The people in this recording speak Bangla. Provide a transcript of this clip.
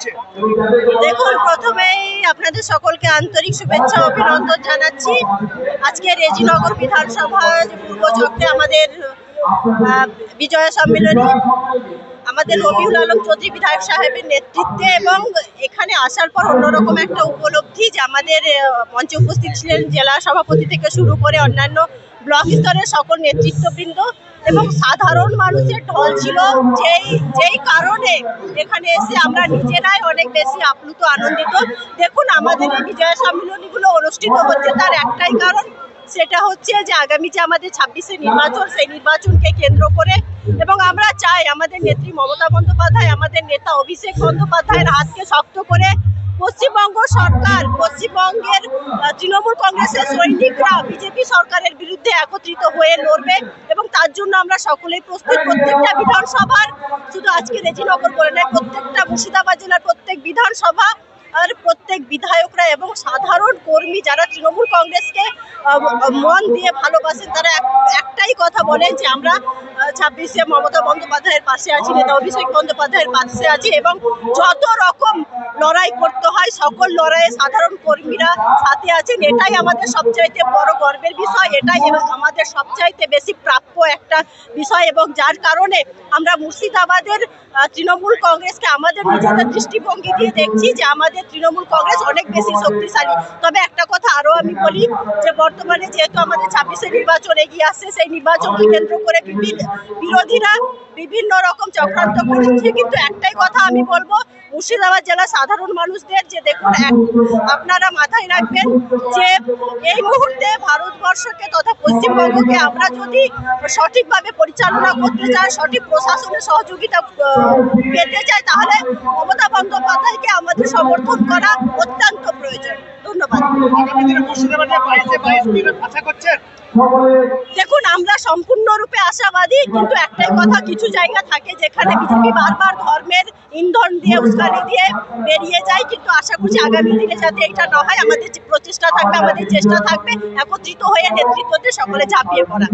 হচ্ছে দেখুন, প্রথমেই আপনাদের সকলকে আন্তরিক শুভেচ্ছা, অভিনন্দন জানাচ্ছি। আজকে রেজিনগর পূর্ব চক্রে আমাদের বিজয় সম্মেলনী, আমাদের রবিউল আলম চৌধুরী বিধায়ক সাহেবের নেতৃত্বে এবং এখানে আসার পর অন্যরকম একটা উপলব্ধি যে আমাদের মঞ্চে উপস্থিত ছিলেন জেলা সভাপতি থেকে শুরু করে অন্যান্য ব্লক স্তরের সকল নেতৃত্ববৃন্দ। এবং সাধারণ মানুষের ঢল ছিল যেই যেই কারণে এখানে এসে আমরা নিজেরাই অনেক বেশি আপ্লুত আনন্দিত। দেখুন আমাদের এই বিজয় সম্মিলনীগুলো অনুষ্ঠিত হচ্ছে তার একটাই কারণ সেটা হচ্ছে যে আগামী যে আমাদের ছাব্বিশে নির্বাচন সেই নির্বাচনকে কেন্দ্র করে এবং আমরা চাই আমাদের নেত্রী মমতা বন্দ্যোপাধ্যায় আমাদের নেতা অভিষেক বন্দ্যোপাধ্যায়ের হাতকে শক্ত করে পশ্চিমবঙ্গ সরকার পশ্চিমবঙ্গের তৃণমূল কংগ্রেসের সৈনিকরা বিজেপি সরকারের বিরুদ্ধে একত্রিত হয়ে লড়বে। তার জন্য আমরা সকলেই প্রস্তুত। প্রত্যেকটা বিধানসভার, শুধু আজকে রেজিনগর বলে নয়, প্রত্যেকটা মুর্শিদাবাদ জেলার প্রত্যেক বিধানসভা আর প্রত্যেক বিধায়করা এবং সাধারণ কর্মী যারা তৃণমূল কংগ্রেসকে মন দিয়ে ভালোবাসেন, তারা এক- একটাই কথা বলেন যে আমরা ছাব্বিশে মমতা বন্দ্যোপাধ্যায়ের পাশে আছি, নেতা অভিষেক বন্দ্যোপাধ্যায়ের পাশে আছি এবং যত রকম লড়াই করতে হয় সকল লড়াইয়ে সাধারণ কর্মীরা সাথে আছেন। এটাই আমাদের সবচাইতে বড় গর্বের বিষয়, এটাই আমাদের সবচাইতে বেশি প্রাপ্য একটা বিষয় এবং যার কারণে আমরা মুর্শিদাবাদের তৃণমূল কংগ্রেসকে আমাদের নিজেদের দৃষ্টিভঙ্গি দিয়ে দেখছি যে আমাদের তৃণমূল কংগ্রেস অনেক বেশি শক্তিশালী। তবে একটা কথা আরও আমি বলি যে বর্তমানে যেহেতু আমাদের ছাব্বিশে নির্বাচন এগিয়ে আসছে, সেই নির্বাচনকে কেন্দ্র করে বিভিন্ন বিরোধীরা বিভিন্ন রকম চক্রান্ত করছে। কিন্তু একটাই কথা আমি বলব মুর্শিদাবাদ জেলার সাধারণ মানুষদের যে দেখুন আপনারা মাথায় রাখবেন যে এই মুহূর্তে ভারতবর্ষকে তথা পশ্চিমবঙ্গকে আমরা যদি সঠিকভাবে পরিচালনা করতে চাই, সঠিক প্রশাসনের সহযোগিতা পেতে চাই, তাহলে মমতা বন্দ্যোপাধ্যায়কে আমাদের সমর্থন করা অত্যন্ত প্রয়োজন। ধন্যবাদ। দেখুন, আমরা সম্পূর্ণরূপে আশাবাদী, কিন্তু একটাই কথা, কিছু জায়গা থাকে যেখানে বিজেপি বারবার ধর্মের ইন্ধন দিয়ে উস্কানি দিয়ে বেরিয়ে যায় কিন্তু আশা করছি আগামী দিনে যাতে এটা না হয় আমাদের যে প্রচেষ্টা থাকবে আমাদের চেষ্টা থাকবে একত্রিত হয়ে নেতৃত্বতে সকলে ঝাঁপিয়ে পড়া।